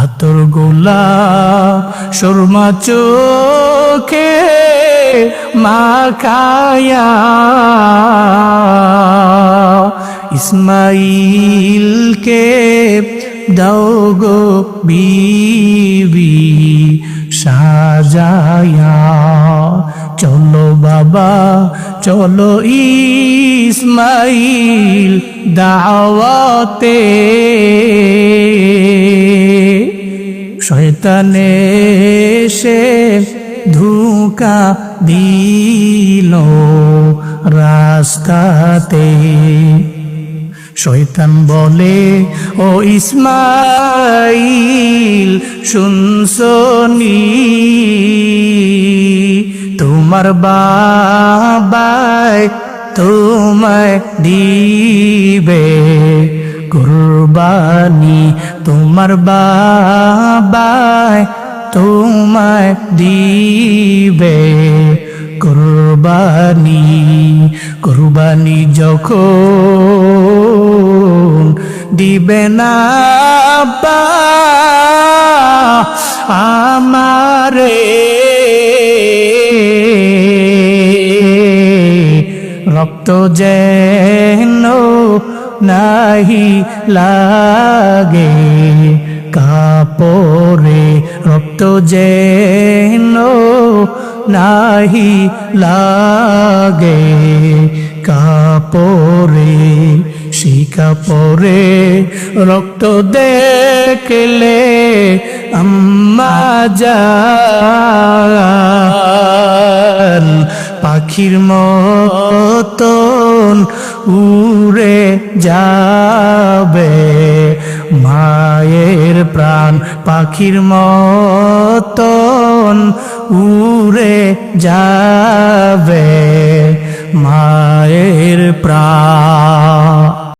আতর গোলাপ সুরমা চোখে মাখায়া। ইসমাইলকে দাও গো বিবি, সাজায়া। চলো বাবা, চলো ইসমাইল দাওয়াতে। শয়তানে সে ধোকা দিল রাস্তাতে। শয়তান বলে, ও ইসমাইল, শুনসনি? তোমার বাবাই তোমায় দিবে। কুরবানি তোমার বাবাই তোমায় দিবে কুরবানি কুরবানি যখন দিবে না আমারে রক্ত যেন নাহি লাগে। কাপড়ে রক্ত যেন নাহি লাগে। কাপড়ে সেই কাপড়ে রক্ত দেখলে আম্মা পাখির মতন উড়ে যাবে। মায়ের প্রাণ পাখির মতন উড়ে যাবে। মায়ের প্রাণ